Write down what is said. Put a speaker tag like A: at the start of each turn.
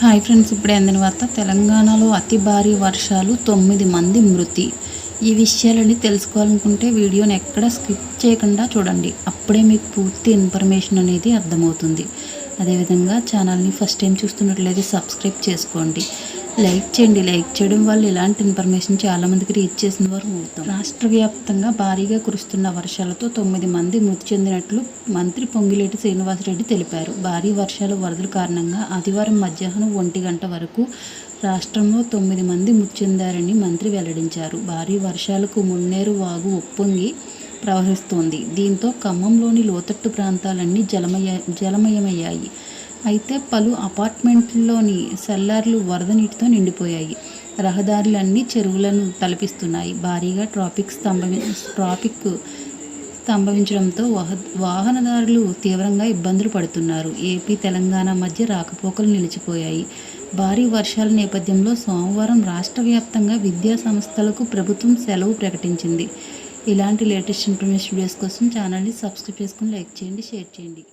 A: Hi friends ఇప్పుడే అందిన వార్త తెలంగాణలో అతి భారీ వర్షాలు తొమ్మిది మంది మృతి. ఈ విషయాలని తెలుసుకోవాలనుకుంటే వీడియోని ఎక్కడ స్కిప్ చేయకుండా చూడండి. అప్పుడే మీకు పూర్తి ఇన్ఫర్మేషన్ అనేది అర్థమవుతుంది. అదేవిధంగా ఛానల్ని ఫస్ట్ టైం చూస్తున్నట్లయితే సబ్స్క్రైబ్ చేసుకోండి. లైక్ చేయండి. లైక్ చేయడం వల్ల ఇలాంటి ఇన్ఫర్మేషన్ చాలామందికి రీచ్ చేసిన వారు అవుతాం. రాష్ట్ర వ్యాప్తంగా భారీగా కురుస్తున్న వర్షాలతో తొమ్మిది మంది మృతి చెందినట్లు మంత్రి పొంగిలేటి శ్రీనివాసరెడ్డి తెలిపారు. భారీ వర్షాలు వరదల కారణంగా ఆదివారం మధ్యాహ్నం ఒంటి గంట వరకు రాష్ట్రంలో తొమ్మిది మంది మృతి చెందారని మంత్రి వెల్లడించారు. భారీ వర్షాలకు మున్నేరు వాగు ఉప్పొంగి ప్రవహిస్తోంది. దీంతో ఖమ్మంలోని లోతట్టు ప్రాంతాలన్నీ జలమయ జలమయమయ్యాయి. అయితే పలు అపార్ట్మెంట్లలోని సెల్లార్లు వరద నీటితో నిండిపోయాయి. రహదారులన్నీ చెరువులను తలపిస్తున్నాయి. భారీగా ట్రాఫిక్ స్తంభవి ట్రాఫిక్ స్తంభవించడంతో వాహ వాహనదారులు తీవ్రంగా ఇబ్బందులు పడుతున్నారు. ఏపీ తెలంగాణ మధ్య రాకపోకలు నిలిచిపోయాయి. భారీ వర్షాల నేపథ్యంలో సోమవారం రాష్ట్ర వ్యాప్తంగా విద్యా సంస్థలకు ప్రభుత్వం సెలవు ప్రకటించింది. ఇలాంటి లేటెస్ట్ ఇన్ఫర్మేషన్ వీడియోస్ కోసం ఛానల్ని సబ్స్క్రైబ్ చేసుకుని లైక్ చేయండి షేర్ చేయండి.